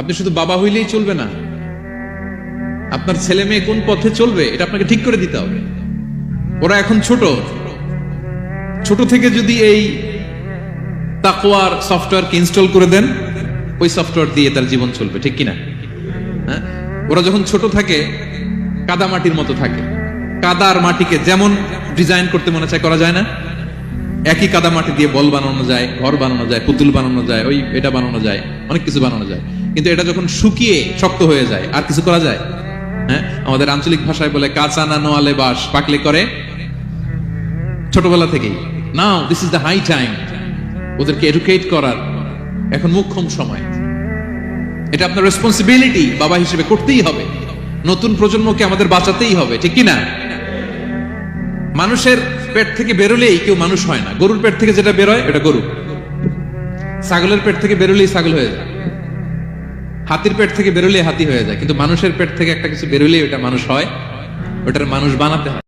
আপনি শুধু বাবা হইলেই চলবে না। আপনার ছেলে মেয়ে কোন পথে চলবে, এটা আপনাকে ঠিক করে দিতে হবে। ওরা এখন ছোট। ছোট থেকে যদি এই তাকওয়ার সফটওয়্যারকে ইনস্টল করে দেন, ওই সফটওয়্যার দিয়ে তার জীবন চলবে, ঠিক কিনা? হ্যাঁ? ওরা যখন ছোট থাকে, কাদা মাটির মতো থাকে। কাদার মাটিকে যেমন ডিজাইন করতে মনে চায়, করা যায় না। একই কাদা মাটি দিয়ে বল বানানো যায়, ঘর বানানো যায়, পুতুল বানানো যায়, ওই এটা বানানো যায়, অনেক কিছু বানানো যায়। কিন্তু এটা যখন শুকিয়ে শক্ত হয়ে যায়, আর কিছু করা যায়? হ্যাঁ? আমাদের আঞ্চলিক ভাষায় বলে, কাঁচা না নোয়ালে বাস পাকলে করে? ছোটবেলা থেকেই। Now this is the high time ওদেরকে এডুকেট করার এখন মুখ্যম সময়। এটা আপনার রেসপন্সিবিলিটি বাবা হিসেবে করতেই হবে। নতুন প্রজন্মকে আমাদের বাঁচাতেই হবে, ঠিক কি না মানুষের পেট থেকে বেরোলেই কেউ মানুষ হয় না। গরুর পেট থেকে যেটা বেরোয়, এটা গরু। ছাগলের পেট থেকে বেরোলেই ছাগল হয়ে যায়। হাতির পেট থেকে বেরোলে হাতি হয়ে যায়। কিন্তু মানুষের পেট থেকে একটা কিছু বেরোলেই ওটা মানুষ হয়। ওটার মানুষ বানাতে হয়।